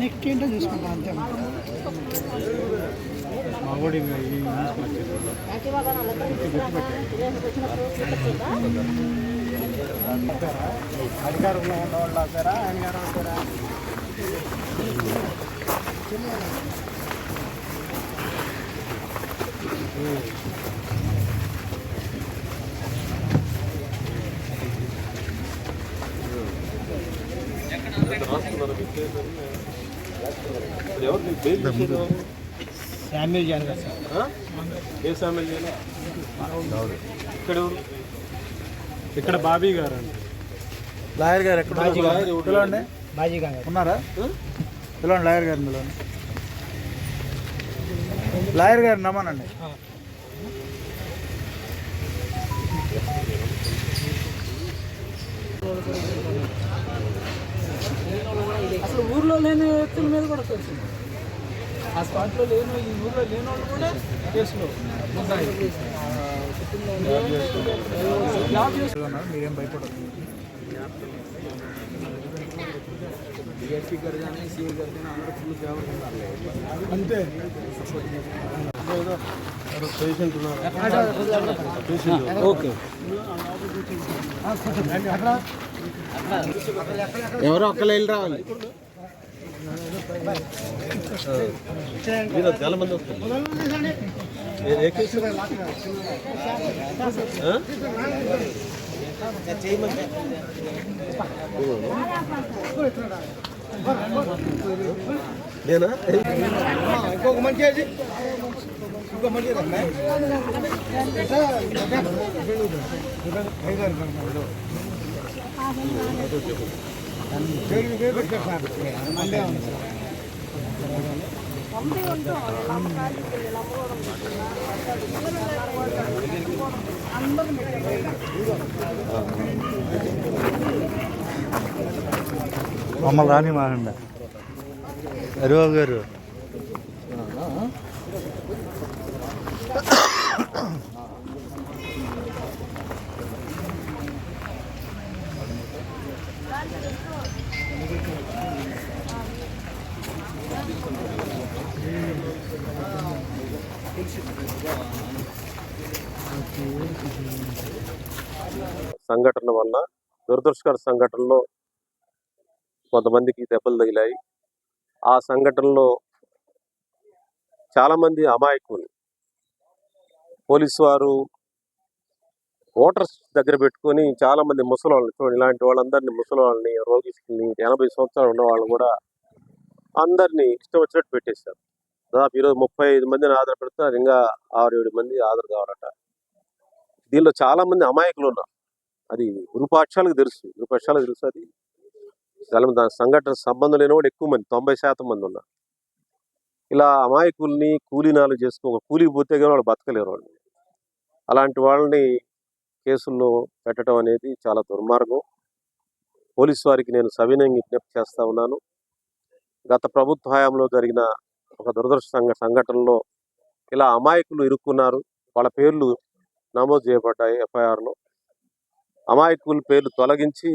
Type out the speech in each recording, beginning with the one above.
Next ఏంటో చూసుకుంటాం అంతే. అధికారంలో ఉన్న వాళ్ళు అవుతారా ఆయన గారు అవుతారా శామ్యుల్ జాన్ గారు సార్. ఏ సామెల్ ఇక్కడ ఎవరు? ఇక్కడ బాబీ గారు అండి లాయర్ గారు ఎక్కడ బాజీ గారు. పిలవండి. బాజీ గారు. ఉన్నారా? పిలవండి లాయర్ గారిని పిలవండి. లాయర్ గారిని నమ్మనండి. అసలు ఊర్లో లేని వ్యక్తుల మీద కూడా కేసు ఆ స్పాట్లో లేని ఈ ఊర్లో లేని వాళ్ళు కూడా కేసులో మీరేం భయపడదు అంతే. పేషెంట్ ఓకే ఎవరో ఒక్కరు వెళ్ళి రావాలి. చాలా మంది వస్తారు నేనా ఇంకొక మంచి ఇంకొక మంచి നമ്മൾ റാണി മാറണ്ട വരുമോ കയറുമോ సంఘటన వల్ల దురదృష్టకర సంఘటనలో కొంతమందికి దెబ్బలు తగిలాయి. ఆ సంఘటనలో చాలామంది అమాయకులు. పోలీసు వారు ఓటర్స్ దగ్గర పెట్టుకొని చాలామంది ముసలి వాళ్ళని చూడండి ఇలాంటి వాళ్ళందరినీ ముసలి వాళ్ళని రోగిస్తుని ఎనభై సంవత్సరాలు ఉన్న వాళ్ళు కూడా అందరినీ ఇష్టం వచ్చినట్టు పెట్టేశారు. దాదాపు ఈరోజు ముప్పై ఐదు మందిని ఆధార పెడుతున్నారు ఇంకా ఆరు ఏడు మంది ఆధార్ కావాలట. దీనిలో చాలామంది అమాయకులు ఉన్నారు. అది రూపాక్షాలకు తెలుసు. గురుపక్షాలకు తెలుసు అది. చాలా దాని సంఘటన సంబంధం లేని వాడు ఎక్కువ మంది తొంభై శాతం మంది ఉన్నారు. ఇలా అమాయకుల్ని కూలీనాలు చేసుకో ఒక కూలికి పోతే కానీ వాళ్ళు బతకలేరు వాళ్ళు. అలాంటి వాళ్ళని కేసుల్లో పెట్టడం అనేది చాలా దుర్మార్గం. పోలీసు వారికి నేను సవినయం విజ్ఞప్తి చేస్తా ఉన్నాను. గత ప్రభుత్వ హయాంలో జరిగిన ఒక దురదృష్టంగా సంఘ సంఘటనలో ఇలా అమాయకులు ఇరుక్కున్నారు. వాళ్ళ పేర్లు నమోదు చేయబడ్డాయి ఎఫ్ఐఆర్లో. అమాయకుల పేర్లు తొలగించి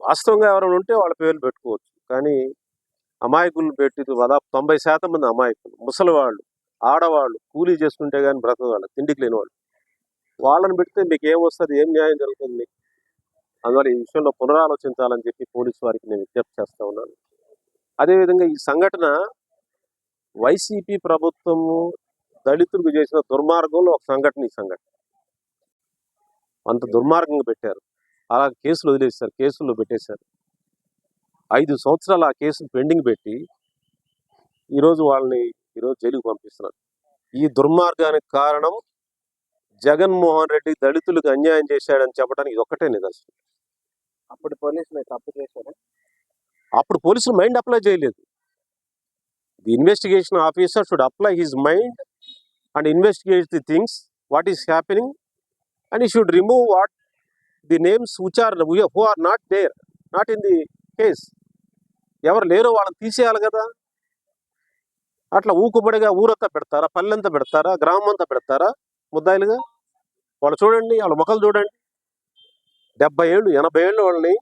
వాస్తవంగా ఎవరైనా ఉంటే వాళ్ళ పేర్లు పెట్టుకోవచ్చు. కానీ అమాయకులు పెట్టి దాదాపు తొంభై శాతం మంది అమాయకులు. ముసలివాళ్ళు ఆడవాళ్ళు కూలీ చేసుకుంటే కానీ బ్రతకవాళ్ళు తిండికి లేని వాళ్ళు వాళ్ళని పెడితే మీకు ఏం వస్తుంది ఏం న్యాయం జరుగుతుంది మీకు? అందువల్ల ఈ విషయంలో పునరాలోచించాలని చెప్పి పోలీసు వారికి నేను విజ్ఞప్తి చేస్తూ ఉన్నాను. అదేవిధంగా ఈ సంఘటన వైసీపీ ప్రభుత్వము దళితులకు చేసిన దుర్మార్గంలో ఒక సంఘటన ఈ సంఘటన. అంత దుర్మార్గంగా పెట్టారు. అలా కేసులు వదిలేశారు కేసుల్లో పెట్టేశారు. ఐదు సంవత్సరాలు ఆ కేసులు పెండింగ్ పెట్టి ఈరోజు వాళ్ళని ఈరోజు జైలుకు పంపిస్తున్నారు. ఈ దుర్మార్గానికి కారణం జగన్మోహన్ రెడ్డి దళితులకు అన్యాయం చేశాడని చెప్పడానికి ఇది ఒక్కటే నిదర్శనం. అప్పుడు పోలీసులు తప్పు చేశారు? అప్పుడు పోలీసులు మైండ్ అప్లై చేయలేదు. The investigation officer should apply his mind and investigate the things what is happening and he should remove what the names విచారణ who are not there not in the case ఎవరు లేరో వాళ్ళని తీసేయాలి కదా. అట్లా ఊకుబడిగా ఊరంతా పెడతారా పల్లెంతా పెడతారా గ్రామం అంతా పెడతారా ముద్దాయిలుగా? వాళ్ళు చూడండి వాళ్ళ మొక్కలు చూడండి. డెబ్బై ఏళ్ళు ఎనభై ఏళ్ళు వాళ్ళని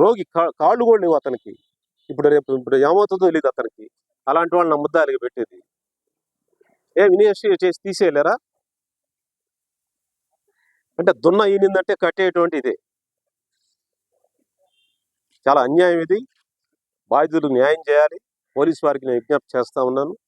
రోగి కా- కాళ్ళు కూడా లేవు అతనికి. ఇప్పుడు రేపు ఇప్పుడు ఏమవుతుందో తెలియదు అతనికి. అలాంటి వాళ్ళని నా ముద్దాయిలుగా పెట్టేది. ఏ వినియోగ చేసి తీసేయలేరా? అంటే దున్న ఈనిందంటే కట్టేటువంటి ఇదే. చాలా అన్యాయం ఇది. బాధితులకు న్యాయం చేయాలి. పోలీసు వారికి నేను విజ్ఞప్తి చేస్తా ఉన్నాను.